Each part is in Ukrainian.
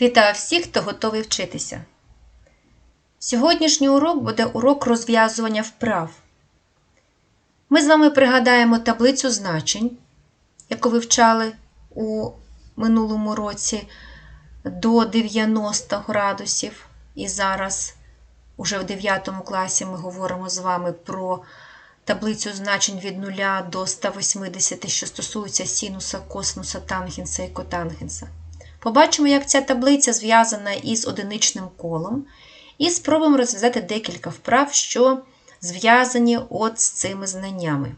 Вітаю всіх, хто готовий вчитися. Сьогоднішній урок буде урок розв'язування вправ. Ми з вами пригадаємо таблицю значень, яку вивчали у минулому році до 90 градусів. І зараз, уже в 9 класі, ми говоримо з вами про таблицю значень від 0 до 180, що стосується синуса, косинуса, тангенса і котангенса. Побачимо, як ця таблиця зв'язана із одиничним колом, і спробуємо розв'язати декілька вправ, що зв'язані от з цими знаннями.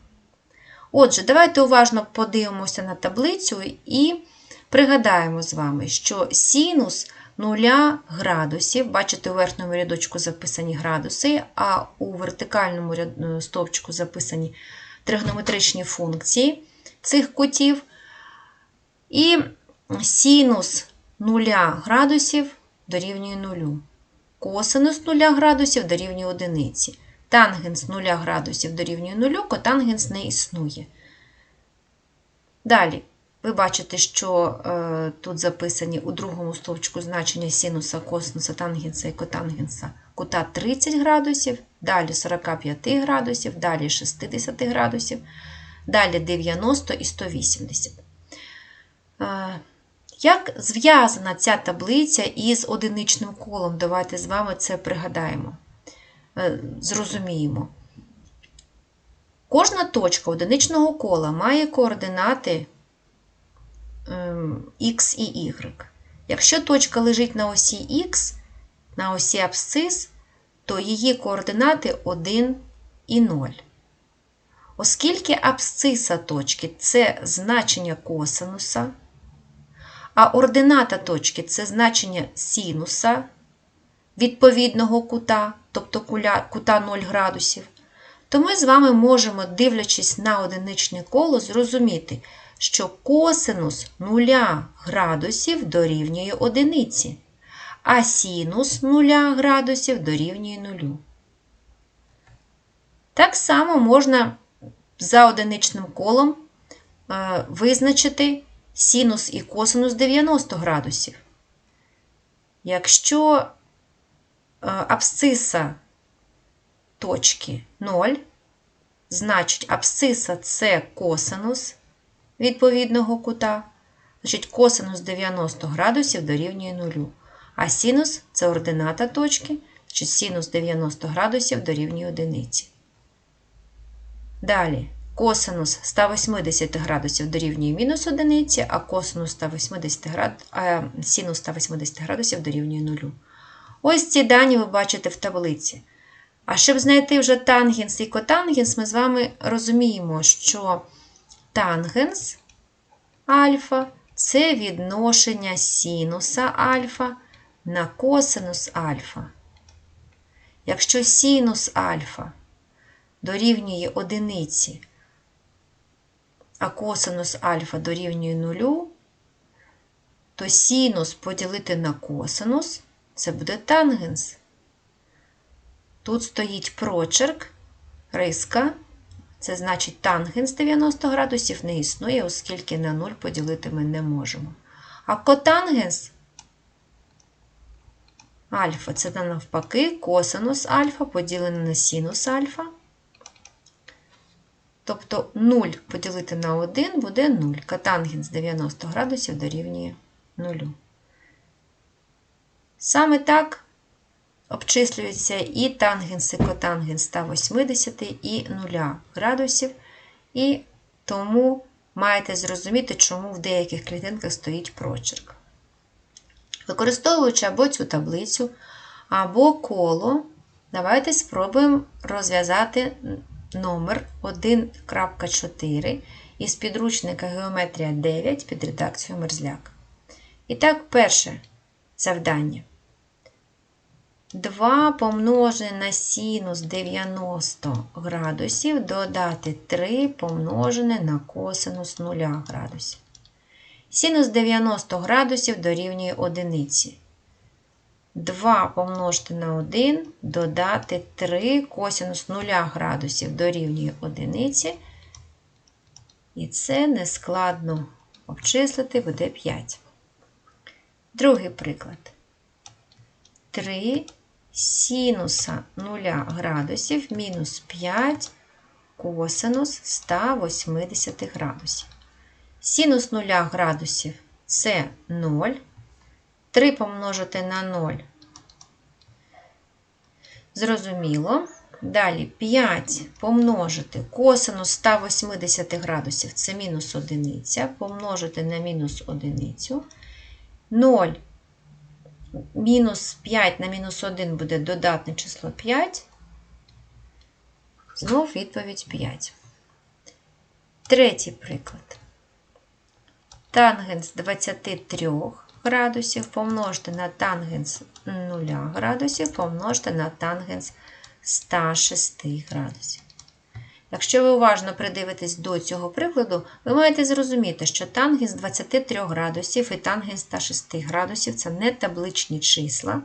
Отже, давайте уважно подивимося на таблицю і пригадаємо з вами, що синус 0 градусів, бачите, у верхньому рядочку записані градуси, а у вертикальному стовпчику записані тригонометричні функції цих кутів. І синус 0 градусів дорівнює 0. Косинус 0 градусів дорівнює 1. Тангенс 0 градусів дорівнює 0, котангенс не існує. Далі, ви бачите, що е, тут записані у другому стовпчику значення синуса, косинуса, тангенса і котангенса кута 30 градусів, далі 45 градусів, далі 60 градусів, далі 90 і 180. Е, як зв'язана ця таблиця із одиничним колом? Давайте з вами це пригадаємо, е, зрозуміємо. Кожна точка одиничного кола має координати X і Y. Якщо точка лежить на осі Х, на осі абсцис, то її координати 1 і 0. Оскільки абсциса точки це значення косинуса, а ордината точки це значення синуса відповідного кута, тобто кута 0 градусів, то ми з вами можемо, дивлячись на одиничне коло, зрозуміти, що косинус 0 градусів дорівнює одиниці, а синус 0 градусів дорівнює 0. Так само можна за одиничним колом визначити синус і косинус 90 градусів. Якщо абсциса точки 0, значить абсциса це косинус відповідного кута, значить косинус 90 градусів дорівнює 0. А синус це ордината точки, значить синус 90 градусів дорівнює 1. Далі косинус 180 градусів дорівнює мінус 1, а косинус 180 град... а синус 180 градусів дорівнює 0. Ось ці дані ви бачите в таблиці. А щоб знайти вже тангенс і котангенс, ми з вами розуміємо, що тангенс альфа це відношення синуса альфа на косинус альфа. Якщо синус альфа дорівнює одиниці, а косинус альфа дорівнює нулю, то синус поділити на косинус це буде тангенс. Тут стоїть прочерк, риска, це значить тангенс 90 градусів не існує, оскільки на 0 поділити ми не можемо. А котангенс альфа це навпаки косинус альфа поділене на синус альфа. Тобто 0 поділити на 1 буде 0. Катангенс 90 градусів дорівнює 0. Саме так обчислюється і тангенс, і котангенс 180 і 0 градусів. І тому маєте зрозуміти, чому в деяких клітинках стоїть прочерк. Використовуючи або цю таблицю, або коло, давайте спробуємо розв'язати номер 1.4 із підручника Геометрія 9 під редакцією Мерзляк. І так, перше завдання. 2 помножене на синус 90 градусів додати 3 помножене на косинус 0 градусів. Синус 90 градусів дорівнює 1. 2 помножити на 1, додати 3 косинус 0 градусів дорівнює 1. І це нескладно обчислити буде 5. Другий приклад. 3 синуса 0 градусів мінус 5 косинус 180 градусів. Синус 0 градусів це 0. 3 помножити на 0. Зрозуміло. Далі 5 помножити косинус 180 градусів це мінус 1, помножити на мінус 1. 0 мінус 5 на мінус 1 буде додатне число 5. Знов відповідь 5. Третій приклад. Тангенс 23 градусів помножити на тангенс 0 градусів помножити на тангенс 106 градусів. Якщо ви уважно придивитесь до цього прикладу, ви маєте зрозуміти, що тангенс 23 градусів і тангенс 106 градусів це не табличні числа.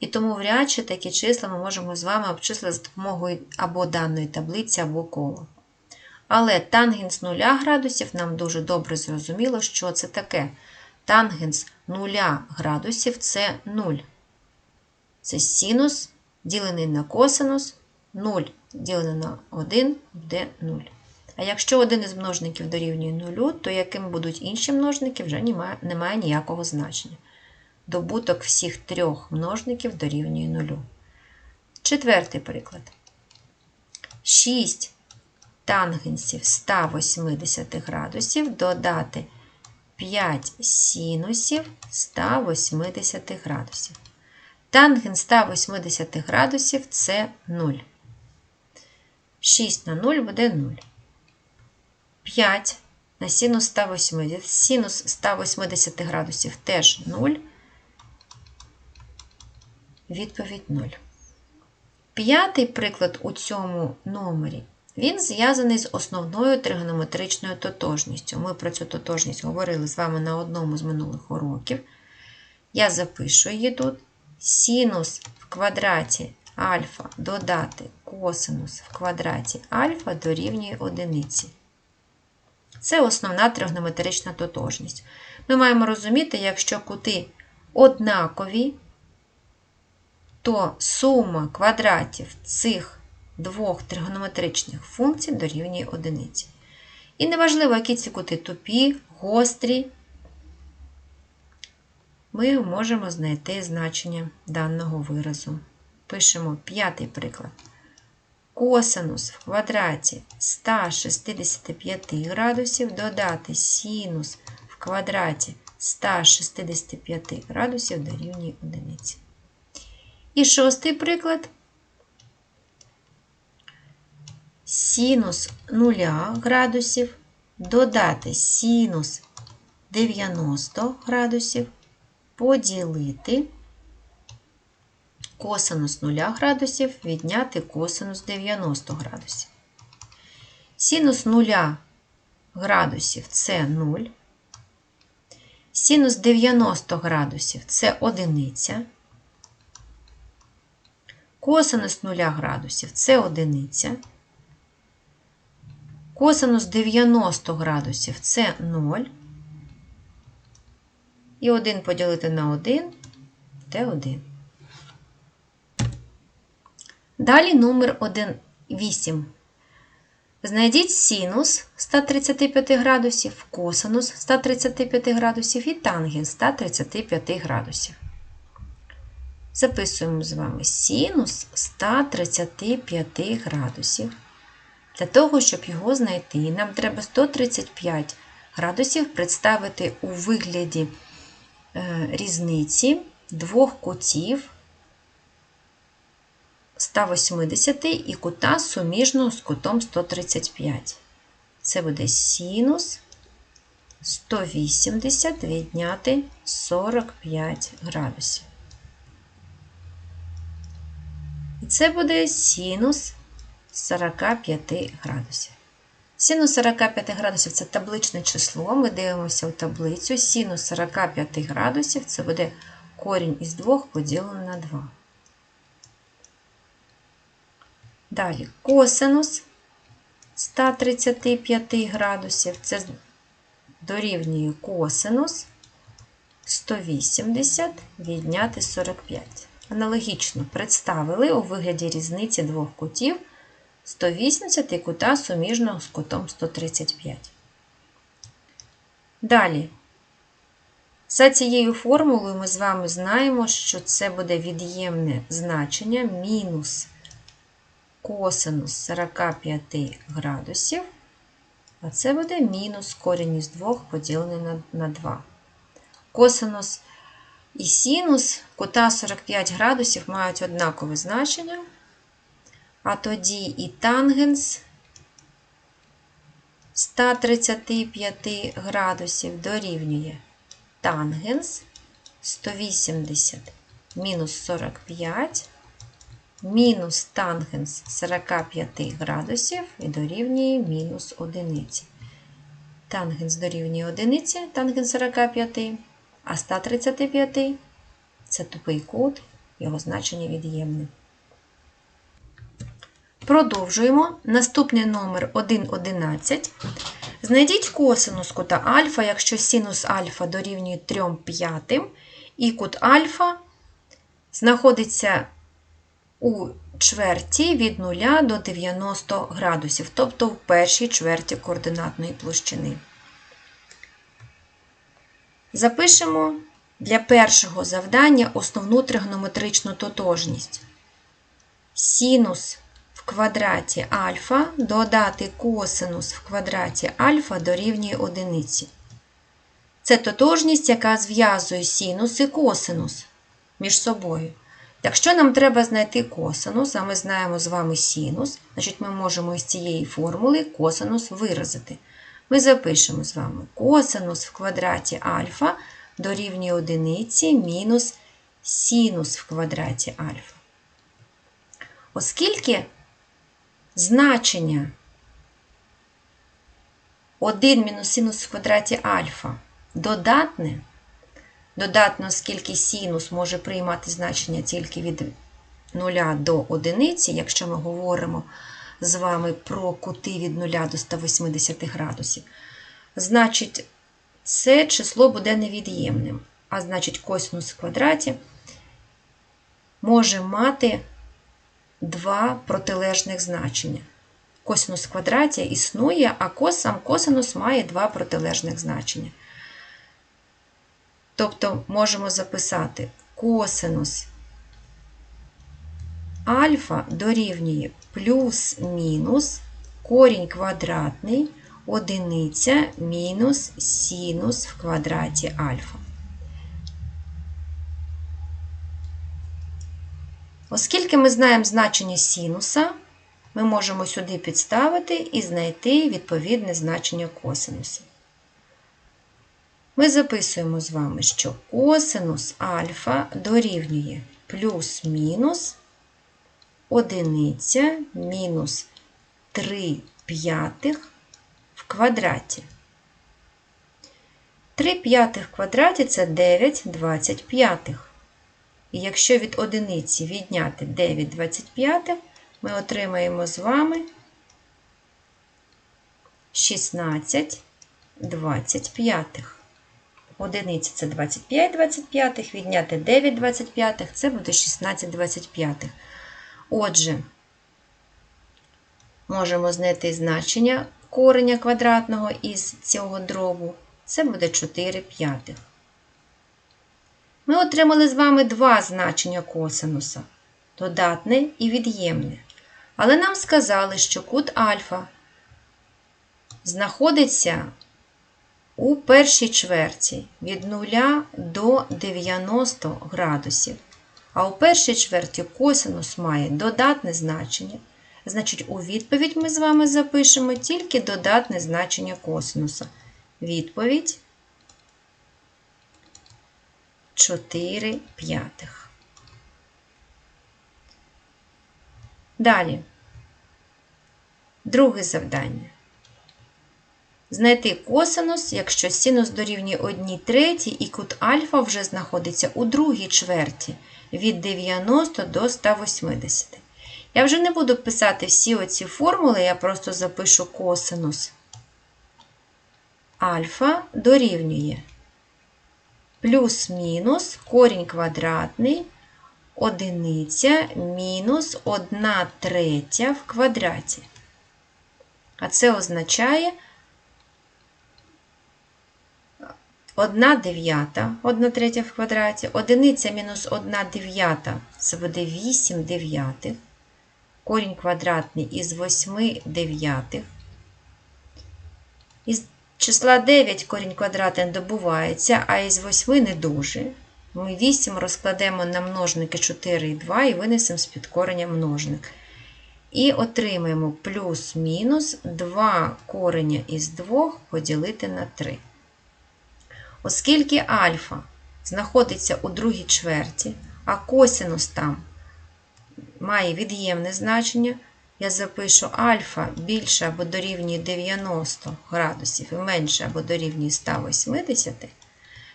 І тому вряд чи такі числа ми можемо з вами обчислити за допомогою або даної таблиці, або кола. Але тангенс 0 градусів нам дуже добре зрозуміло, що це таке. Тангенс 0 градусів це 0. Це синус ділений на косинус, 0 ділене на 1 буде 0. А якщо один із множників дорівнює 0, то яким будуть інші множники, вже немає, немає ніякого значення. Добуток всіх трьох множників дорівнює 0. Четвертий приклад. 6 тангенсів 180 градусів додати 5 синусів 180 градусів. Тангенс 180 градусів це 0. 6 на 0 буде 0. 5 на синус 180. Синус 180 градусів теж 0. Відповідь 0. П'ятий приклад у цьому номері. Він зв'язаний з основною тригонометричною тотожністю. Ми про цю тотожність говорили з вами на одному з минулих уроків. Я запишу її тут. Синус в квадраті альфа додати косинус в квадраті альфа дорівнює одиниці. Це основна тригонометрична тотожність. Ми маємо розуміти, якщо кути однакові, то сума квадратів цих двох тригонометричних функцій дорівнює одиниці. І неважливо, які ці кути тупі, гострі, ми можемо знайти значення даного виразу. Пишемо п'ятий приклад. Косинус в квадраті 165 градусів додати синус в квадраті 165 градусів дорівнює одиниці. І шостий приклад. Синус 0 градусів додати синус 90 градусів поділити косинус 0 градусів відняти косинус 90 градусів. Синус 0 градусів це 0. Синус 90 градусів це одиниця. Косинус 0 градусів це одиниця. Косинус 90 градусів це 0. І 1 поділити на 1 це 1. Далі номер 1, 8. Знайдіть синус 135 градусів, косинус 135 градусів і тангенс 135 градусів. Записуємо з вами синус 135 градусів. Для того, щоб його знайти, нам треба 135 градусів представити у вигляді е, різниці двох кутів 180 і кута суміжного з кутом 135. Це буде синус 180 відняти 45 градусів. І це буде синус 45 градусів. Синус 45 градусів це табличне число. Ми дивимося у таблицю. Синус 45 градусів це буде корінь із 2 поділений на 2. Далі косинус 135 градусів це дорівнює косинус 180 відняти 45. Аналогічно представили у вигляді різниці двох кутів 180 і кута суміжного з кутом 135. Далі. За цією формулою ми з вами знаємо, що це буде від'ємне значення мінус косинус 45 градусів, а це буде мінус корінь із 2 поділений на, на 2. Косинус і синус кута 45 градусів мають однакове значення, а тоді і тангенс 135 градусів дорівнює тангенс 180 мінус 45 мінус тангенс 45 градусів і дорівнює мінус 1. Тангенс дорівнює 1, тангенс 45, а 135 це тупий кут, його значення від'ємне. Продовжуємо. Наступний номер 1,11. Знайдіть косинус кута альфа, якщо синус альфа дорівнює 3 п'ятим, і кут альфа знаходиться у чверті від 0 до 90 градусів, тобто в першій чверті координатної площини. Запишемо для першого завдання основну тригонометричну тотожність. Синус квадраті альфа додати косинус в квадраті альфа дорівнює одиниці. Це тотожність, яка зв'язує синус і косинус між собою. Якщо нам треба знайти косинус, а ми знаємо з вами синус, значить ми можемо із цієї формули косинус виразити. Ми запишемо з вами косинус в квадраті альфа дорівнює одиниці мінус синус в квадраті альфа. Оскільки значення. 1 мінус синус в квадраті альфа. Додатне, додатно, оскільки синус може приймати значення тільки від 0 до 1, якщо ми говоримо з вами про кути від 0 до 180 градусів, значить, це число буде невід'ємним. А значить, косинус в квадраті може мати два протилежних значення. Косинус в квадраті існує, а кос, сам косинус має два протилежних значення. Тобто можемо записати косинус альфа дорівнює плюс-мінус корінь квадратний одиниця мінус синус в квадраті альфа. Оскільки ми знаємо значення синуса, ми можемо сюди підставити і знайти відповідне значення косинуса. Ми записуємо з вами, що косинус альфа дорівнює плюс-мінус одиниця мінус 3 п'ятих в квадраті. 3 п'ятих в квадраті це 9 25. І якщо від одиниці відняти 9 25, ми отримаємо з вами 16 25. Одиниці це 25 25, відняти 9 25, це буде 16 25. Отже, можемо знайти значення кореня квадратного із цього дробу. Це буде 4 п'ятих. Ми отримали з вами два значення косинуса додатне і від'ємне. Але нам сказали, що кут альфа знаходиться у першій чверті від 0 до 90 градусів. А у першій чверті косинус має додатне значення. Значить, у відповідь ми з вами запишемо тільки додатне значення косинуса. Відповідь 4 п'ятих. Далі. Друге завдання. Знайти косинус, якщо синус дорівнює 1 третій і кут альфа вже знаходиться у другій чверті від 90 до 180. Я вже не буду писати всі оці формули, я просто запишу косинус альфа дорівнює плюс-мінус корінь квадратний одиниця мінус 1 третя в квадраті. А це означає 1 дев'ята, 1 третя в квадраті, одиниця мінус 1 дев'ята це буде 8 дев'ятих. Корінь квадратний із 8 дев'ятих. Із числа 9 корінь квадратний добувається, а із 8 не дуже. Ми 8 розкладемо на множники 4 і 2 і винесемо з під кореня множник. І отримаємо плюс-мінус 2 кореня із 2 поділити на 3. Оскільки альфа знаходиться у другій чверті, а косинус там має від'ємне значення, я запишу альфа більше або дорівнює 90 градусів і менше або дорівнює 180,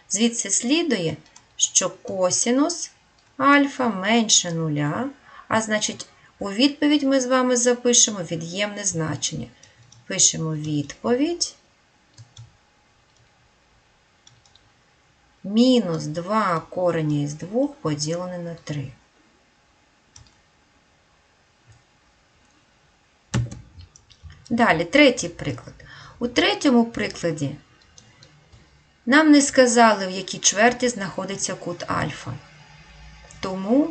звідси слідує, що косинус альфа менше нуля, а значить, у відповідь ми з вами запишемо від'ємне значення. Пишемо відповідь. Мінус 2 корення із 2 поділене на 3. Далі, третій приклад. У третьому прикладі нам не сказали, в якій чверті знаходиться кут альфа. Тому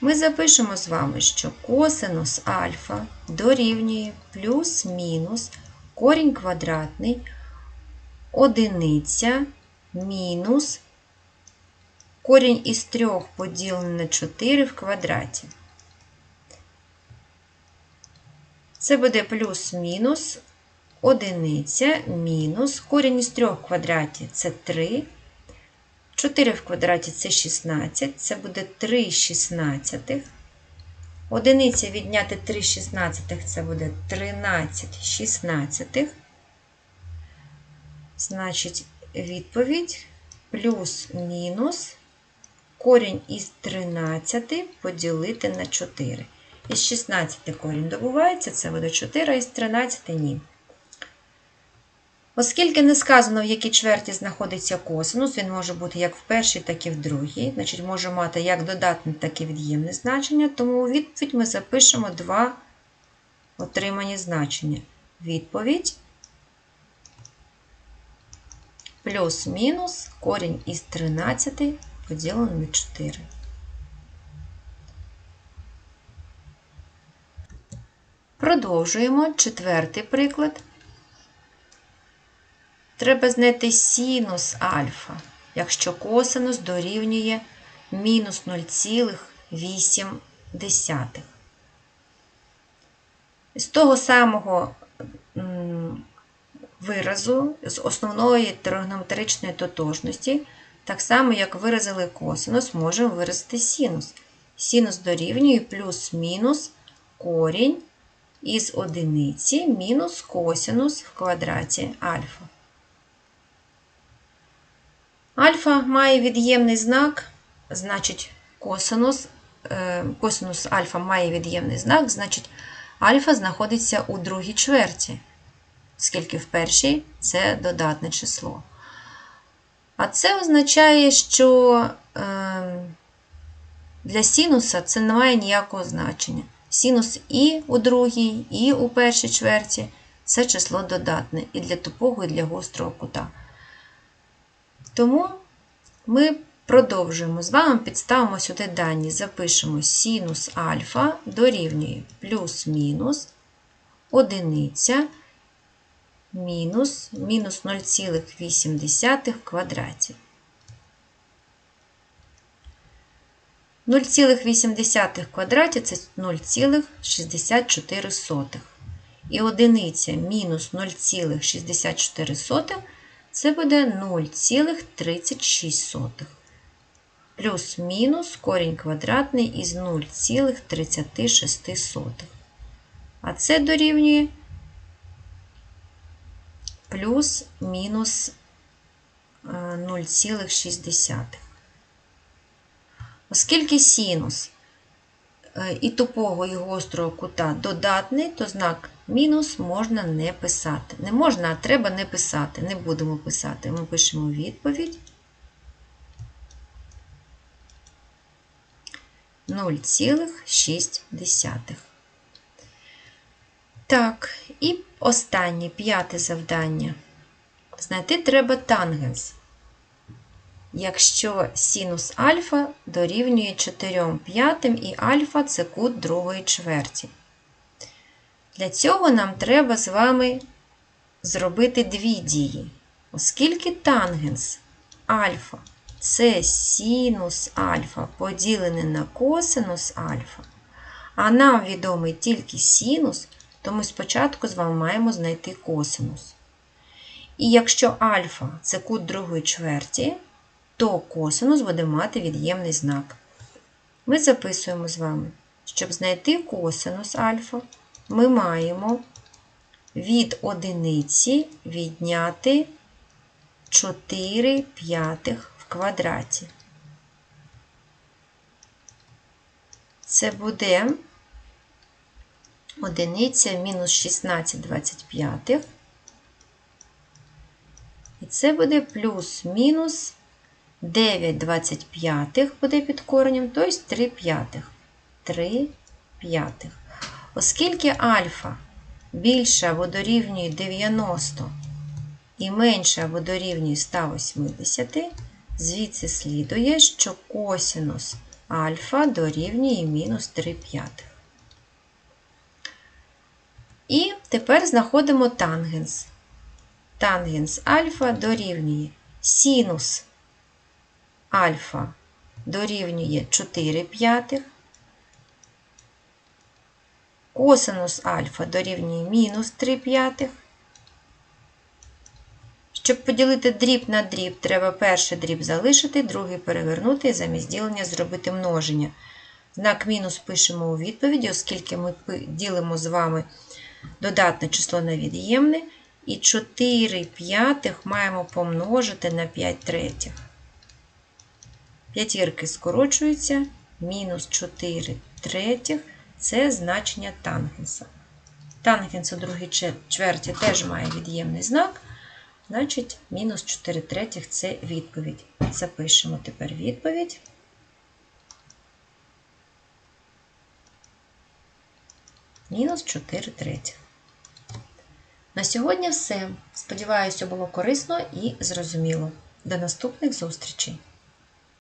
ми запишемо з вами, що косинус альфа дорівнює плюс-мінус корінь квадратний одиниця мінус корінь із 3 поділений на 4 в квадраті. Це буде плюс-мінус одиниця мінус корінь із 3 в квадраті це 3. 4 в квадраті це 16, це буде 3 шістнадцятих. Одиниця відняти 3 шістнадцятих це буде 13 шістнадцятих. Значить, відповідь плюс-мінус корінь із 13 поділити на 4. Із 16 корінь добувається, це буде 4, а із 13 ні. Оскільки не сказано, в якій чверті знаходиться косинус, він може бути як в першій, так і в другій. Значить, може мати як додатне, так і від'ємне значення, тому у відповідь ми запишемо два отримані значення. Відповідь плюс-мінус корінь із 13 поділений на 4. Продовжуємо четвертий приклад. Треба знайти синус альфа, якщо косинус дорівнює мінус 0,8. З того самого виразу, з основної тригонометричної тотожності, так само, як виразили косинус, можемо виразити синус. Синус дорівнює плюс-мінус корінь із одиниці мінус косинус в квадраті альфа. Альфа має від'ємний знак, значить косинус, е, косинус альфа має від'ємний знак, значить альфа знаходиться у другій чверті, оскільки в першій це додатне число. А це означає, що е, для синуса це не має ніякого значення. Синус і у другій, і у першій чверті це число додатне і для тупого, і для гострого кута. Тому ми продовжуємо з вами, підставимо сюди дані, запишемо синус альфа дорівнює плюс-мінус одиниця мінус мінус 0,8 в квадраті. 0,8 квадраті це 0,64. І одиниця мінус 0,64 це буде 0,36. Плюс-мінус корінь квадратний із 0,36. А це дорівнює плюс-мінус 0,6. Оскільки синус е, і тупого і гострого кута додатний, то знак мінус можна не писати. Не можна, а треба не писати. Не будемо писати. Ми пишемо відповідь 0,6. Так, і останнє п'яте завдання. Знайти треба тангенс. Якщо синус альфа дорівнює 4 п'ятим і альфа це кут другої чверті. Для цього нам треба з вами зробити дві дії. Оскільки тангенс альфа це синус альфа поділене на косинус альфа, а нам відомий тільки синус, то ми спочатку з вами маємо знайти косинус. І якщо альфа це кут другої чверті, то косинус буде мати від'ємний знак. Ми записуємо з вами, щоб знайти косинус альфа, ми маємо від одиниці відняти 4 п'ятих в квадраті. Це буде одиниця мінус 16 25. І це буде плюс-мінус 9 25 буде під коренем, тобто 3 п'ятих. 3 п'ятих. Оскільки альфа більше або дорівнює 90 і менше або дорівнює 180, звідси слідує, що косинус альфа дорівнює мінус 3 п'ятих. І тепер знаходимо тангенс. Тангенс альфа дорівнює синус альфа дорівнює 4 п'ятих, косинус альфа дорівнює мінус 3 п'ятих. Щоб поділити дріб на дріб, треба перший дріб залишити, другий перевернути і замість ділення зробити множення. Знак мінус пишемо у відповіді, оскільки ми ділимо з вами додатне число на від'ємне. І 4 п'ятих маємо помножити на 5 третіх. П'ятірки скорочуються, мінус 4 третіх це значення тангенса. Тангенс у другій чверті теж має від'ємний знак, значить, мінус 4 третіх це відповідь. Запишемо тепер відповідь. Мінус 4 третіх. На сьогодні все. Сподіваюся, було корисно і зрозуміло. До наступних зустрічей!